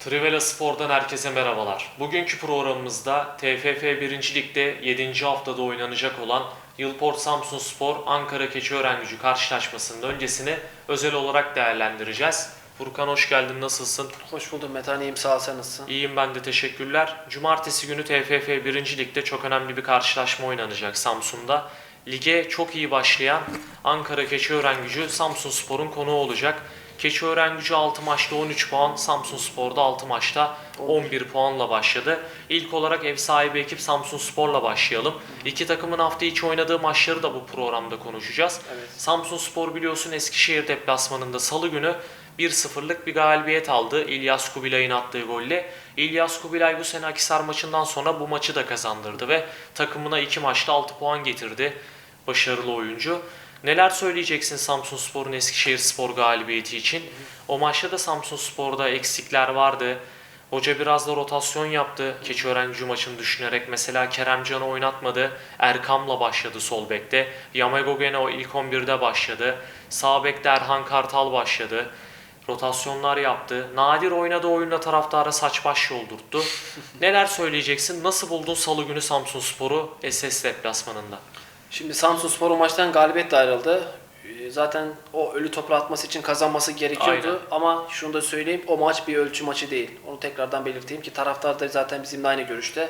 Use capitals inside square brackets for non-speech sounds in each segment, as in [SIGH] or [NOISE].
Trivela Spor'dan herkese merhabalar. Bugünkü programımızda TFF 1. Lig'de 7. haftada oynanacak olan Yılport Samsun Spor Ankara Keçiören Gücü karşılaşmasının öncesini özel olarak değerlendireceğiz. Furkan hoş geldin, nasılsın? Hoş buldum Metan iyiyim sağ ol sen nasılsın? İyiyim ben de teşekkürler. Cumartesi günü TFF 1. Lig'de çok önemli bir karşılaşma oynanacak Samsun'da. Lige çok iyi başlayan Ankara Keçiören Gücü Samsun Spor'un konuğu olacak. Keçiören Gücü 6 maçta 13 puan, Samsun Spor'da 6 maçta 11 puanla başladı. İlk olarak ev sahibi ekip Samsun Spor'la başlayalım. İki takımın hafta içi oynadığı maçları da bu programda konuşacağız. Evet. Samsun Spor biliyorsun Eskişehir deplasmanında salı günü 1-0'lık bir galibiyet aldı İlyas Kubilay'ın attığı golle. İlyas Kubilay bu sene Akisar maçından sonra bu maçı da kazandırdı ve takımına 2 maçta 6 puan getirdi. Başarılı oyuncu. Neler söyleyeceksin Samsun Spor'un Eskişehir Spor galibiyeti için? O maçta da Samsun Spor'da eksikler vardı. Hoca biraz da rotasyon yaptı. Keçiören maçını düşünerek mesela Kerem Can'ı oynatmadı. Erkam'la başladı sol bekte. Yamago gene o ilk 11'de başladı. Sağ bekte Erhan Kartal başladı. Rotasyonlar yaptı. Nadir oynadığı oyunda taraftara saç baş yoldurttu. [LAUGHS] Neler söyleyeceksin? Nasıl buldun salı günü Samsun Spor'u SS deplasmanında? Şimdi Samsun Spor maçtan galibiyetle ayrıldı. Ee, Zaten o ölü toprağı atması için kazanması gerekiyordu. Aynen. Ama şunu da söyleyeyim o maç bir ölçü maçı değil. Onu tekrardan belirteyim ki taraftar da zaten bizimle aynı görüşte.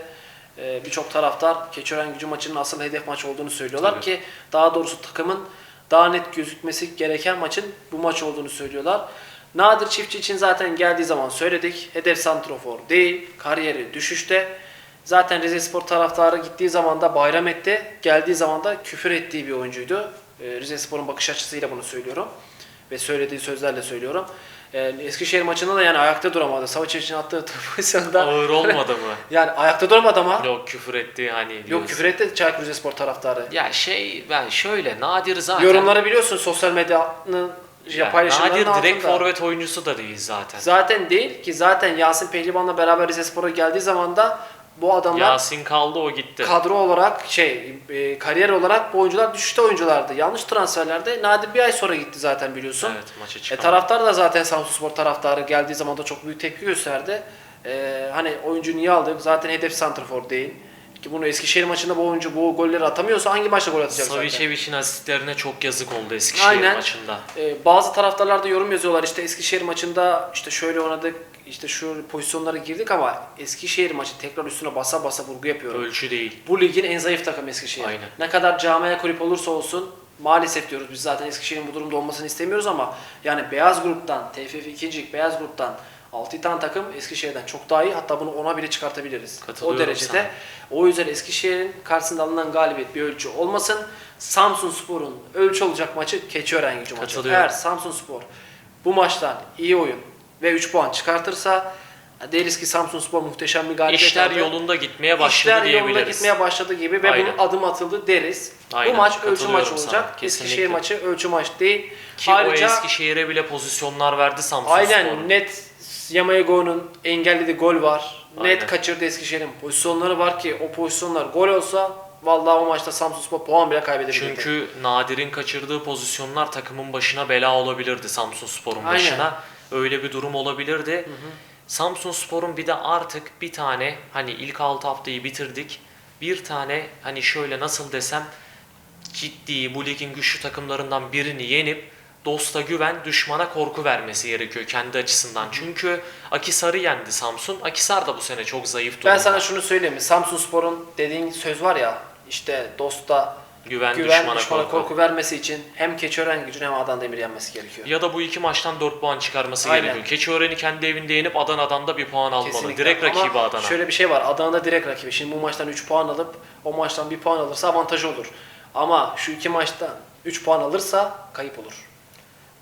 Ee, Birçok taraftar Keçören Gücü maçının asıl hedef maç olduğunu söylüyorlar Tabii. ki daha doğrusu takımın daha net gözükmesi gereken maçın bu maç olduğunu söylüyorlar. Nadir Çiftçi için zaten geldiği zaman söyledik. Hedef santrofor değil, kariyeri düşüşte. Zaten Rize Spor taraftarı gittiği zaman da bayram etti. Geldiği zaman da küfür ettiği bir oyuncuydu. Ee, Rize Spor'un bakış açısıyla bunu söylüyorum. Ve söylediği sözlerle söylüyorum. Ee, Eskişehir maçında da yani ayakta duramadı. Savaş için attığı [LAUGHS] pozisyonda Ağır olmadı mı? [LAUGHS] yani ayakta duramadı ama. Yok küfür etti hani diyorsun. Yok küfür etti Çaykur Rizespor taraftarı. Ya şey ben şöyle Nadir zaten. Yorumları biliyorsun sosyal medyanın Ya, paylaşımlarının Nadir direkt altında. forvet oyuncusu da değil zaten. Zaten değil ki zaten Yasin Pehlivan'la beraber Rizespor'a geldiği zaman da bu adamlar Yasin kaldı o gitti. kadro olarak şey e, kariyer olarak bu oyuncular düşüşte oyunculardı. Yanlış transferlerde Nadir bir ay sonra gitti zaten biliyorsun. evet maça E, çıkan. taraftar da zaten Samsunspor taraftarı geldiği zaman da çok büyük tepki gösterdi. E, hani oyuncu niye aldık? Zaten hedef santrfor değil. Ki bunu Eskişehir maçında bu oyuncu bu golleri atamıyorsa hangi maçta gol atacak? Savicevic'in asistlerine çok yazık oldu Eskişehir Aynen. maçında. Ee, bazı taraftarlar da yorum yazıyorlar işte Eskişehir maçında işte şöyle oynadık işte şu pozisyonlara girdik ama Eskişehir maçı tekrar üstüne basa basa vurgu yapıyorum. Ölçü değil. Bu ligin en zayıf takımı Eskişehir. Aynen. Ne kadar camia kulüp olursa olsun maalesef diyoruz biz zaten Eskişehir'in bu durumda olmasını istemiyoruz ama yani beyaz gruptan TFF 2. lig beyaz gruptan 6 tane takım Eskişehir'den çok daha iyi hatta bunu ona bile çıkartabiliriz. O derecede. sana. O yüzden Eskişehir'in karşısında alınan galibiyet bir ölçü olmasın. Samsun Spor'un ölçü olacak maçı Keçiören gücü maçı. Eğer Samsun Spor bu maçtan iyi oyun ve 3 puan çıkartırsa deriz ki Samsun Spor muhteşem bir galibiyet İşler aldı. yolunda gitmeye başladı İşler yolunda diyebiliriz. gitmeye başladı gibi ve Aynen. bunun adım atıldı deriz. Aynen, Bu maç ölçü maç sana, olacak. kesinlikle. Eskişehir maçı ölçü maç değil. Ki Ayrıca o Eskişehir'e bile pozisyonlar verdi Samsun aynen Spor'un. net Yamayago'nun engellediği gol var. Aynen. Net kaçırdı Eskişehir'in pozisyonları var ki o pozisyonlar gol olsa vallahi o maçta Samsun Spor puan bile kaybedebilirdi. Çünkü Nadir'in kaçırdığı pozisyonlar takımın başına bela olabilirdi Samsun Spor'un Aynen. başına. Öyle bir durum olabilirdi. Samsun Spor'un bir de artık bir tane hani ilk 6 haftayı bitirdik. Bir tane hani şöyle nasıl desem ciddi bu ligin güçlü takımlarından birini yenip dosta güven, düşmana korku vermesi gerekiyor kendi açısından. Çünkü Akisar'ı yendi Samsun. Akisar da bu sene çok zayıf durumda. ben sana şunu söyleyeyim mi? Samsun Spor'un dediğin söz var ya işte dosta güven, güven düşmana, düşmana, korku. korku. vermesi için hem Keçören gücünü hem Adana Demir yenmesi gerekiyor. Ya da bu iki maçtan 4 puan çıkarması Aynen. gerekiyor. Keçiören'i kendi evinde yenip Adana'dan da bir puan almalı. Kesinlikle. Direkt Ama rakibi Adana. Şöyle bir şey var. Adana'da direkt rakibi. Şimdi bu maçtan 3 puan alıp o maçtan 1 puan alırsa avantaj olur. Ama şu iki maçtan 3 puan alırsa kayıp olur.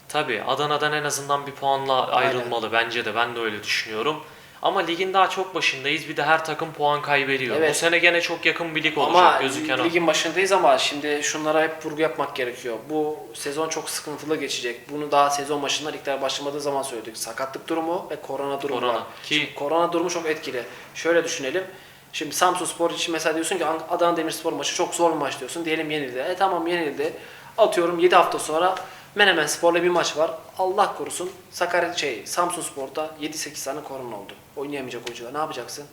Tabii Adana'dan en azından bir puanla ayrılmalı bence de. Ben de öyle düşünüyorum. Ama ligin daha çok başındayız. Bir de her takım puan kaybediyor. Evet. Bu sene gene çok yakın bir lig olacak Ama gözüken o. ligin başındayız ama şimdi şunlara hep vurgu yapmak gerekiyor. Bu sezon çok sıkıntılı geçecek. Bunu daha sezon başında ligler başlamadığı zaman söyledik. Sakatlık durumu ve korona durumu Korona. var. Ki- Şimdi korona durumu çok etkili. Şöyle düşünelim. Şimdi Samsun Spor için mesela diyorsun ki Adana Demirspor maçı çok zor bir maç diyorsun. Diyelim yenildi. E tamam yenildi. Atıyorum 7 hafta sonra Menemen Spor'la bir maç var. Allah korusun Sakarya şey Samsun Spor'da 7-8 tane korona oldu. Oynayamayacak oyuncular. Ne yapacaksın?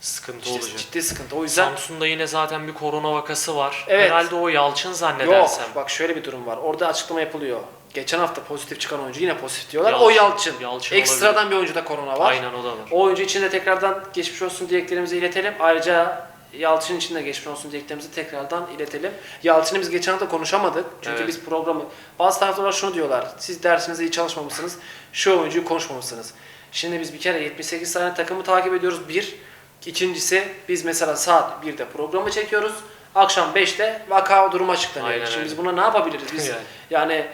Sıkıntı Ciddi, olacak. ciddi sıkıntı. O yüzden Samsun'da yine zaten bir korona vakası var. Evet. Herhalde o Yalçın zannedersem. yok. Bak şöyle bir durum var. Orada açıklama yapılıyor. Geçen hafta pozitif çıkan oyuncu yine pozitif diyorlar. Yalçın, o Yalçın. Yalçın Ekstradan bir oyuncuda korona var. Aynen o da var. O oyuncu için de tekrardan geçmiş olsun dileklerimizi iletelim. Ayrıca Yalçın için de geçmiş olsun dileklerimizi tekrardan iletelim. Yalçın'ı biz geçen hafta konuşamadık. Çünkü Evet. biz programı... Bazı taraftarlar şunu diyorlar. Siz dersinizde iyi çalışmamışsınız. Şu oyuncuyu konuşmamışsınız. Şimdi biz bir kere 78 tane takımı takip ediyoruz. Bir. İkincisi biz mesela saat 1'de programı çekiyoruz. Akşam 5'te vaka durumu açıklanıyor. Aynen Şimdi öyle. biz buna ne yapabiliriz? Biz [LAUGHS] Yani. yani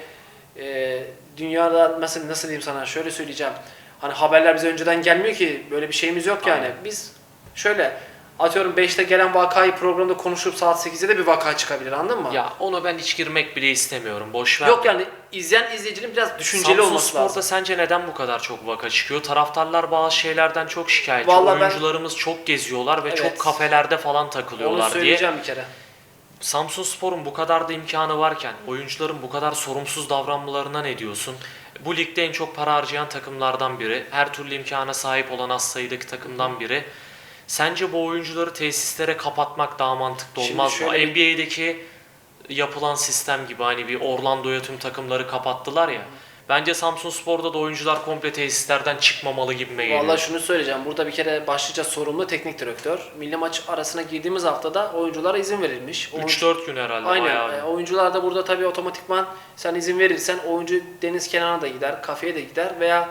e, dünyada nasıl nasıl diyeyim sana şöyle söyleyeceğim. Hani haberler bize önceden gelmiyor ki böyle bir şeyimiz yok yani. Aynen. Biz şöyle atıyorum 5'te gelen vakayı programda konuşup saat 8'de de bir vaka çıkabilir anladın mı? Ya ona ben hiç girmek bile istemiyorum. Boş ver. Yok yani izleyen izleyicinin biraz düşünceli Samsun olması Spor'da lazım. sence neden bu kadar çok vaka çıkıyor? Taraftarlar bazı şeylerden çok şikayetçi. Vallahi ben- Oyuncularımız çok geziyorlar ve Evet. çok kafelerde falan Onu takılıyorlar diye. söyleyeceğim bir kere. Samsun Spor'un bu kadar da imkanı varken oyuncuların bu kadar sorumsuz davranmalarına ne diyorsun? Bu ligde en çok para harcayan takımlardan biri. Her türlü imkana sahip olan az sayıdaki takımdan biri. Sence bu oyuncuları tesislere kapatmak daha mantıklı Şimdi olmaz mı? şöyle bir- NBA'deki yapılan sistem gibi hani bir Orlando'ya tüm takımları kapattılar ya. Bence Samsun Spor'da da oyuncular komple tesislerden çıkmamalı gibime geliyor. Vallahi şunu söyleyeceğim. Burada bir kere başlıca sorumlu teknik direktör. Milli maç arasına girdiğimiz haftada oyunculara izin verilmiş. Oyuncu- 3-4 gün herhalde Aynen. bayağı. E, oyuncular da burada tabii otomatikman sen izin verirsen oyuncu deniz kenarına da gider, kafeye de gider veya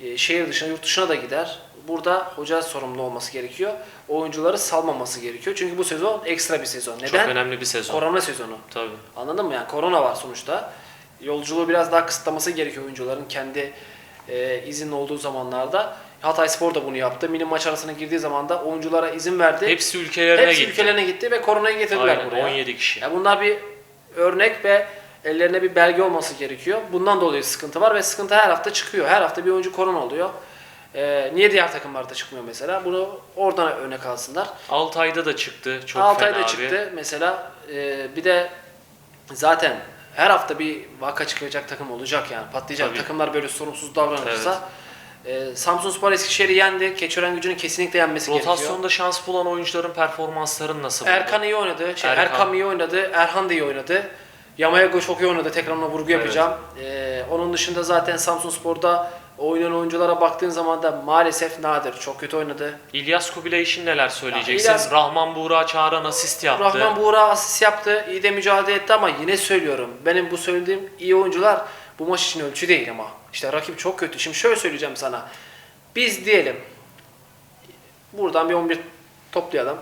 e, şehir dışına, yurt dışına da gider. Burada hoca sorumlu olması gerekiyor. Oyuncuları salmaması gerekiyor. Çünkü bu sezon ekstra bir sezon. Çok Neden? önemli bir sezon. Korona sezonu. Tabii. Anladın mı? Yani korona var sonuçta. Yolculuğu biraz daha kısıtlaması gerekiyor oyuncuların kendi e, izin olduğu zamanlarda. Hatay Spor da bunu yaptı. Mini maç arasına girdiği zaman da oyunculara izin verdi. Hepsi ülkelerine Hepsi gitti. ülkelerine gitti ve koronayı getirdiler Aynen buraya. 17 kişi. Ya bunlar bir örnek ve ellerine bir belge olması gerekiyor. Bundan dolayı sıkıntı var ve sıkıntı her hafta çıkıyor. Her hafta bir oyuncu korona oluyor. Ee, niye diğer takımlarda çıkmıyor mesela? Bunu oradan örnek alsınlar. Altay'da da çıktı. Çok Altay'da fena abi. çıktı mesela. Ee, bir de zaten her hafta bir vaka çıkacak takım olacak yani. Patlayacak Tabii. takımlar böyle sorumsuz davranırsa. Ee, Samsun Spor Eskişehir'i yendi. Keçören gücünün kesinlikle yenmesi gerekiyor. Rotasyonda şans bulan oyuncuların performansları nasıl? Erkan iyi oynadı. Şey, Erkan. Erkan. iyi oynadı. Erhan da iyi oynadı. Yamayago çok iyi oynadı. Tekrar ona vurgu Evet. yapacağım. Ee, onun dışında zaten Samsun Spor'da oynayan oyunculara baktığın zaman da maalesef nadir. Çok kötü oynadı. İlyas Kubilay için neler söyleyeceksin? Ya İlyas- Rahman Buğra Çağıran asist yaptı. Rahman Buğra asist yaptı. iyi de mücadele etti ama yine söylüyorum. Benim bu söylediğim iyi oyuncular bu maç için ölçü değil ama. İşte rakip çok kötü. Şimdi şöyle söyleyeceğim sana. Biz diyelim buradan bir 11 toplayalım.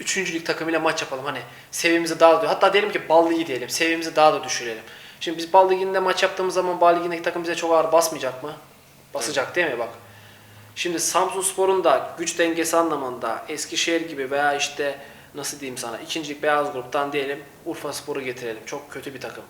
Üçüncü lig takımıyla maç yapalım. Hani seviyemizi daha da hatta diyelim ki Bal Ligi diyelim. Seviyemizi daha da düşürelim. Şimdi biz Bal Ligi'nde maç yaptığımız zaman Bal Ligi'ndeki takım bize çok ağır basmayacak mı? Basacak değil mi bak? Şimdi Samsun Spor'un da güç dengesi anlamında Eskişehir gibi veya işte nasıl diyeyim sana ikincilik beyaz gruptan diyelim Urfa Spor'u getirelim. Çok kötü bir takım.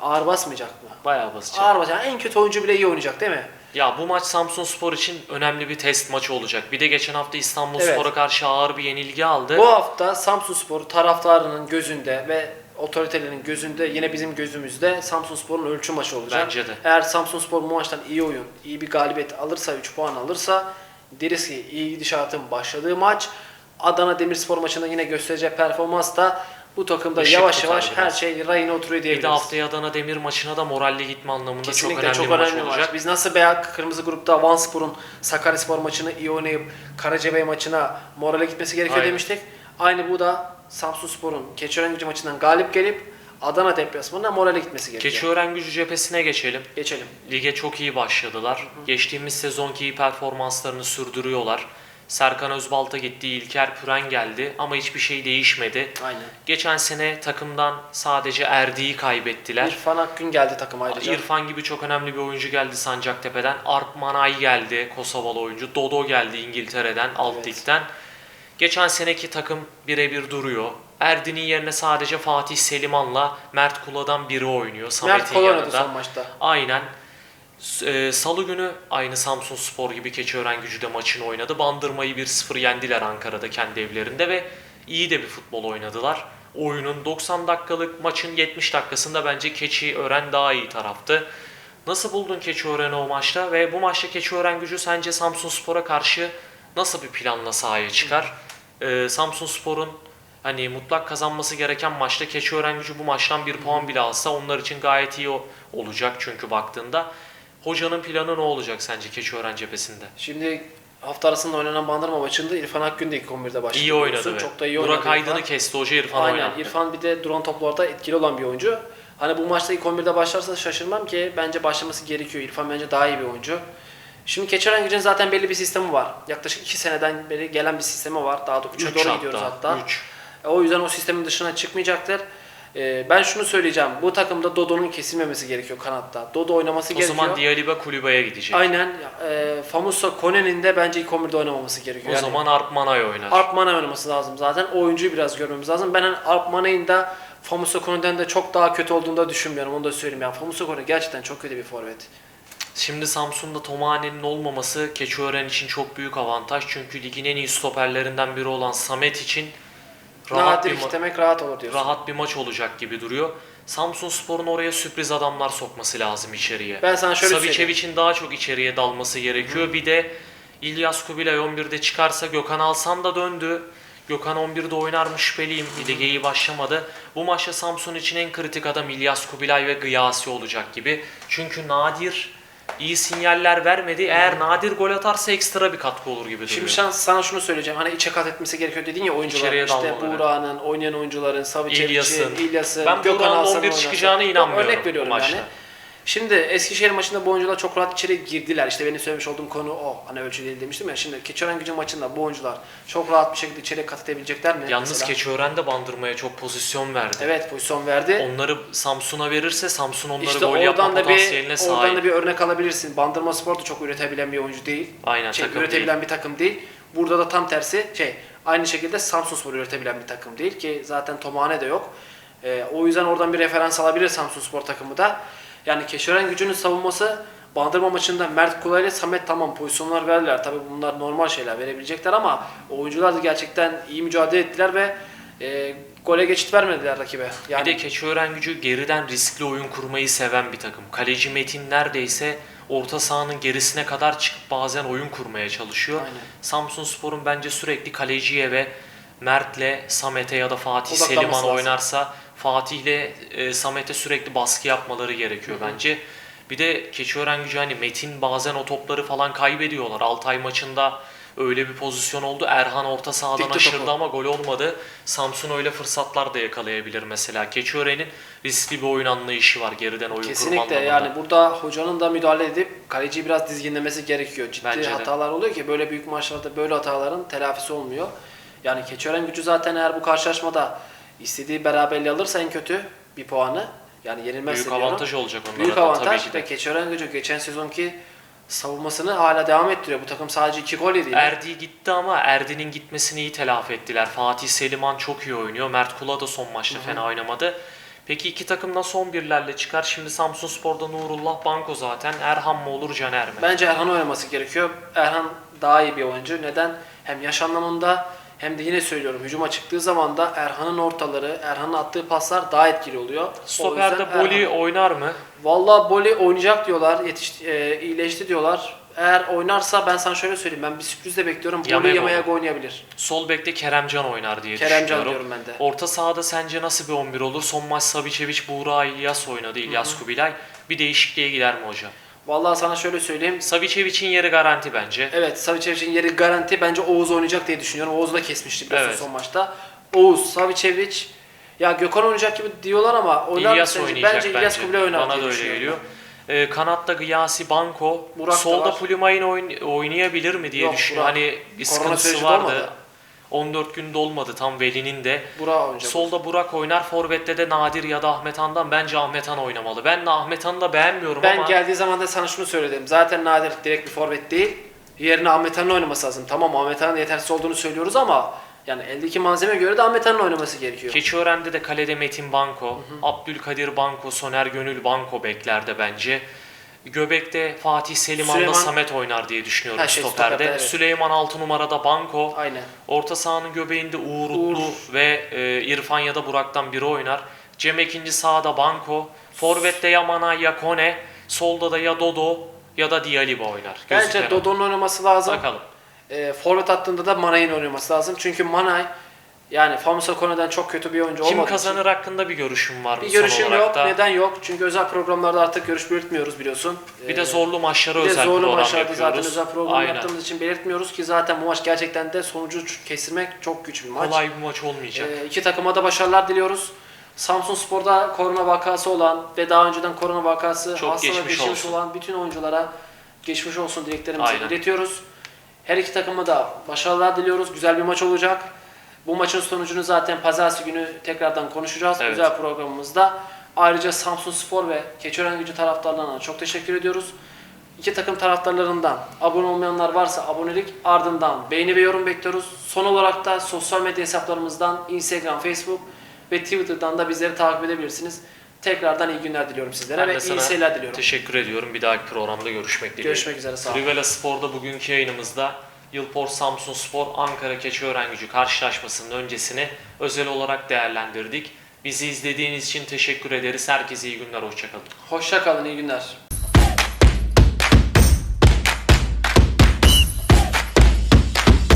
Ağır basmayacak mı? Bayağı basacak. Ağır basacak. En kötü oyuncu bile iyi oynayacak değil mi? Ya bu maç Samsun Spor için önemli bir test maçı olacak. Bir de geçen hafta İstanbul Evet. Spor'a karşı ağır bir yenilgi aldı. Bu hafta Samsun Spor taraftarının gözünde ve otoritelerinin gözünde yine bizim gözümüzde Samsun Spor'un ölçü maçı olacak. Bence de. Eğer Samsun Spor bu maçtan iyi oyun, iyi bir galibiyet alırsa, 3 puan alırsa deriz ki iyi gidişatın başladığı maç. Adana Demirspor maçında yine göstereceği performans da bu takımda Işık yavaş yavaş her şey rayına oturuyor bir diyebiliriz. de haftaya Adana Demir maçına da moralli gitme anlamında çok Kesinlikle önemli çok bir maç önemli maç. olacak. Biz nasıl beyaz kırmızı grupta Vanspor'un Sakaryaspor maçını iyi oynayıp Karacabey maçına morale gitmesi gerekiyor Aynen. demiştik. Aynı bu da Samsunspor'un Keçiören maçından galip gelip Adana deplasmanına morale gitmesi gerekiyor. Keçiören gücü cephesine geçelim. Geçelim. Lige çok iyi başladılar. Geçtiğimiz sezonki iyi performanslarını sürdürüyorlar. Serkan Özbalta gitti, İlker Püren geldi ama hiçbir şey değişmedi. Aynen. Geçen sene takımdan sadece Erdi'yi kaybettiler. İrfan Akgün geldi takım ayrıca. İrfan gibi çok önemli bir oyuncu geldi Sancaktepe'den. Arp Manay geldi, Kosovalı oyuncu. Dodo geldi İngiltere'den, alt Evet. ligden. Geçen seneki takım birebir duruyor. Erdin'in yerine sadece Fatih Seliman'la Mert Kula'dan biri oynuyor. Mert Samet'in oynadı yanında. son maçta. Aynen. S- e, Salı günü aynı Samsun Spor gibi Keçiören Gücü'de maçını oynadı. Bandırmayı 1-0 yendiler Ankara'da kendi evlerinde ve iyi de bir futbol oynadılar. oyunun 90 dakikalık maçın 70 dakikasında bence Keçiören daha iyi taraftı. Nasıl buldun Keçiören'i o maçta ve bu maçta Keçiören gücü sence Samsunspor'a karşı nasıl bir planla sahaya çıkar? Ee, Samsunspor'un hani mutlak kazanması gereken maçta Keçiören gücü bu maçtan bir puan bile alsa onlar için gayet iyi olacak çünkü baktığında. Hocanın planı ne olacak sence Keçiören cephesinde? Şimdi hafta arasında oynanan Bandırma maçında İrfan Akgün de ilk 11'de başladı. İyi oynadı Çok da iyi oynadı. Burak İrfan. Aydın'ı kesti hoca İrfan Aynen. oynattı. İrfan bir de duran toplarda etkili olan bir oyuncu. Hani bu maçta ilk 11'de başlarsa şaşırmam ki bence başlaması gerekiyor. İrfan bence daha iyi bir oyuncu. Şimdi Keçören Gücü'nün zaten belli bir sistemi var. Yaklaşık 2 seneden beri gelen bir sistemi var. Daha da 3'e Üç doğru gidiyoruz hatta. Üç. E, O yüzden o sistemin dışına çıkmayacaktır. E, Ben şunu söyleyeceğim. Bu takımda Dodo'nun kesilmemesi gerekiyor kanatta. Dodo oynaması O gerekiyor. zaman Dialiba kulübeye gidecek. Aynen. E, Famuso Kone'nin de bence ilk 11'de oynamaması gerekiyor. O Yani zaman Arp Manay oynar. Arp Mana oynaması lazım zaten. O oyuncuyu biraz görmemiz lazım. Ben hani Arp Mana'nın da Famuso Kone'den de çok daha kötü olduğunu da düşünmüyorum. Onu da söyleyeyim. Yani Famuso Kone gerçekten çok kötü bir forvet. Şimdi Samsun'da Tomane'nin olmaması Keçiören için çok büyük avantaj. Çünkü ligin en iyi stoperlerinden biri olan Samet için rahat Nadir bir, kitlemek rahat olur diyorsun. rahat bir maç olacak gibi duruyor. Samsun Spor'un oraya sürpriz adamlar sokması lazım içeriye. Ben sana şöyle söyleyeyim. Savicevic'in daha çok içeriye dalması gerekiyor. Bir de İlyas Kubilay 11'de çıkarsa Gökhan Alsan da döndü. Gökhan 11'de oynar mı şüpheliyim. Lige iyi başlamadı. Bu maçta Samsun için en kritik adam İlyas Kubilay ve Gıyasi olacak gibi. Çünkü Nadir iyi sinyaller vermedi. Eğer Nadir gol atarsa ekstra bir katkı olur gibi duruyor. Şimdi şans, sana şunu söyleyeceğim. Hani içe kat etmesi gerekiyor dedin ya oyuncular. İçeriye işte. Buğra'nın, oynayan oyuncuların, Savicevic'in, İlyas'ın. İlyas'ın, Ben Gökhan Buğra'nın Alsan'ın 11 oynarsa- çıkacağına inanmıyorum Örnek veriyorum yani. Şimdi Eskişehir maçında bu oyuncular çok rahat içeri girdiler. İşte benim söylemiş olduğum konu o. Hani ölçü değil demiştim ya. Şimdi Keçören gücü maçında bu oyuncular çok rahat bir şekilde içeri kat edebilecekler mi? Yalnız Mesela? Keçiören de bandırmaya çok pozisyon verdi. Evet pozisyon verdi. Onları Samsun'a verirse Samsun onları İşte gol yapma potansiyeline bir sahip. oradan da bir örnek alabilirsin. Bandırma Spor da çok üretebilen bir oyuncu değil. Aynen Şey, takım üretebilen değil. bir takım değil. Burada da tam tersi şey aynı şekilde Samsun Spor üretebilen bir takım değil ki zaten Tomane de yok. Ee, o yüzden oradan bir referans alabilir Samsun Spor takımı da. Yani Keşören gücünün savunması Bandırma maçında Mert Kulay ile Samet tamam pozisyonlar verdiler. Tabii bunlar normal şeyler verebilecekler ama oyuncular da gerçekten iyi mücadele ettiler ve e, gole geçit vermediler rakibe. Yani Bir de Keçiören gücü geriden riskli oyun kurmayı seven bir takım. Kaleci Metin neredeyse orta sahanın gerisine kadar çıkıp bazen oyun kurmaya çalışıyor. Aynen. Samsun Spor'un bence sürekli kaleciye ve Mert'le Samet'e ya da Fatih Odaklanması lazım. oynarsa Fatih'le e, Samet'e sürekli baskı yapmaları gerekiyor bence. Bir de Keçiören gücü hani Metin bazen o topları falan kaybediyorlar. Altay maçında öyle bir pozisyon oldu. Erhan orta sahadan Dikti aşırdı topu. ama gol olmadı. Samsun öyle fırsatlar da yakalayabilir mesela. Keçiören'in riskli bir oyun anlayışı var geriden oyun kurma Kesinlikle yani burada hocanın da müdahale edip kaleciyi biraz dizginlemesi gerekiyor. Ciddi Bence de. hatalar oluyor ki böyle büyük maçlarda böyle hataların telafisi olmuyor. Yani Keçiören gücü zaten eğer bu karşılaşmada istediği beraberliği alırsa en kötü bir puanı yani yenilmezse Büyük diyorum. avantaj olacak onlara Büyük da avantaj tabii ki de. ve Keçiören gücü geçen sezonki savunmasını hala devam ettiriyor. Bu takım sadece 2 gol yedi. Erdi gitti ama Erdi'nin gitmesini iyi telafi ettiler. Fatih Seliman çok iyi oynuyor. Mert Kula da son maçta fena oynamadı. Peki iki takım nasıl 11'lerle çıkar? Şimdi Samsun Spor'da Nurullah Banko zaten. Erhan mı olur Caner mi? Bence Erhan oynaması gerekiyor. Erhan daha iyi bir oyuncu. Neden? Hem yaş anlamında hem de yine söylüyorum hücuma çıktığı zaman da Erhan'ın ortaları, Erhan'ın attığı paslar daha etkili oluyor. Stoper'de Boli Erhan- oynar mı? Vallahi Boli oynayacak diyorlar. Yetiş, e, iyileşti diyorlar. Eğer oynarsa ben sana şöyle söyleyeyim. Ben bir sürpriz de bekliyorum. Boli. Yamayaga oynayabilir. Sol bekte Keremcan oynar diye Keremcan düşünüyorum. diyorum ben de. Orta sahada sence nasıl bir 11 olur? Son maç Savicevic, Buğra, İlyas oynadı. İlyas Kubilay. Bir değişikliğe gider mi hocam? Vallahi sana şöyle söyleyeyim. Savicevic'in yeri garanti bence. Evet Savicevic'in yeri garanti. Bence Oğuz oynayacak diye düşünüyorum. Oğuz da kesmişti biliyorsun Evet. son maçta. Oğuz, Savicevic. Ya Gökhan oynayacak gibi diyorlar ama oynar mı İlyas sence? oynayacak bence. İlyas Kubilay oynar Bana diye da öyle düşünüyorum geliyor. Ee, kanatta Gıyasi Banko. Burak da Solda var. Pulimay'ın oyn- oynayabilir mi diye Yok, düşünüyorum. Burak. Hani bir Korona sıkıntısı de vardı. olmadı. 14 günde olmadı tam Veli'nin de. Burak oynayacak. Solda Burak oynar. Forvet'te de Nadir ya da Ahmet Han'dan bence Ahmet Han oynamalı. Ben de Ahmet Han'ı da beğenmiyorum Ben ama geldiği zaman da sana şunu söyledim. Zaten Nadir direkt bir forvet değil. Yerine Ahmet Han'ın oynaması lazım. Tamam Ahmet Han'ın yetersiz olduğunu söylüyoruz ama yani eldeki malzeme göre de Ahmet Han'ın oynaması gerekiyor. Keçiören'de de kalede Metin Banko, Abdülkadir Banko, Soner Gönül Banko beklerde bence. Göbek'te Fatih Seliman'la Süleyman- Samet oynar diye düşünüyorum Ha, şey, stoperde. stoperde, evet. Süleyman 6 numarada Banko. Aynen. Orta sahanın göbeğinde Uğur Uğur. Utlu ve e, İrfan ya da Burak'tan biri oynar. Cem ikinci sağda Banko. Forvet'te ya Manay ya Kone. Solda da ya Dodo ya da Dialiba oynar. Bence Gözüken o. Dodo'nun oynaması lazım. Bakalım. E, forvet hattında da Manay'ın oynaması lazım. Çünkü Manay yani Famusa Kone'den çok kötü bir oyuncu Kim olmadığı kazanır hakkında bir görüşüm var için. mı Bir görüşüm son olarak yok. da? Neden yok? Çünkü özel programlarda artık görüş belirtmiyoruz biliyorsun. Bir de zorlu maçlara bir de özel zorlu program maçlarda yapıyoruz. zaten özel program Aynen. yaptığımız için belirtmiyoruz ki zaten bu maç gerçekten de sonucu kestirmek çok güç bir maç. Kolay bir maç olmayacak. E, iki takıma da başarılar diliyoruz. Samsun Spor'da korona vakası olan ve daha önceden korona vakası Çok hastalığı geçmiş geçirmiş olsun. olan bütün oyunculara geçmiş olsun dileklerimizi Aynen. iletiyoruz. Her iki takıma da başarılar diliyoruz. Güzel bir maç olacak. Bu maçın sonucunu zaten pazartesi günü tekrardan konuşacağız Evet. özel programımızda. Ayrıca Samsun Spor ve Keçiören Gücü taraftarlarına çok teşekkür ediyoruz. İki takım taraftarlarından abone olmayanlar varsa abonelik ardından beğeni ve yorum bekliyoruz. Son olarak da sosyal medya hesaplarımızdan Instagram, Facebook ve Twitter'dan da bizleri takip edebilirsiniz. Tekrardan iyi günler diliyorum sizlere Ben ve iyi seyirler diliyorum. Teşekkür ediyorum. Bir dahaki programda görüşmek dileğiyle. Görüşmek üzere sağ olun. Trivela Spor'da bugünkü yayınımızda Yılport Samsun Spor Ankara Keçiören Gücü karşılaşmasının öncesini özel olarak değerlendirdik. Bizi izlediğiniz için teşekkür ederiz. Herkese iyi günler, hoşçakalın. Hoşça kalın, iyi günler.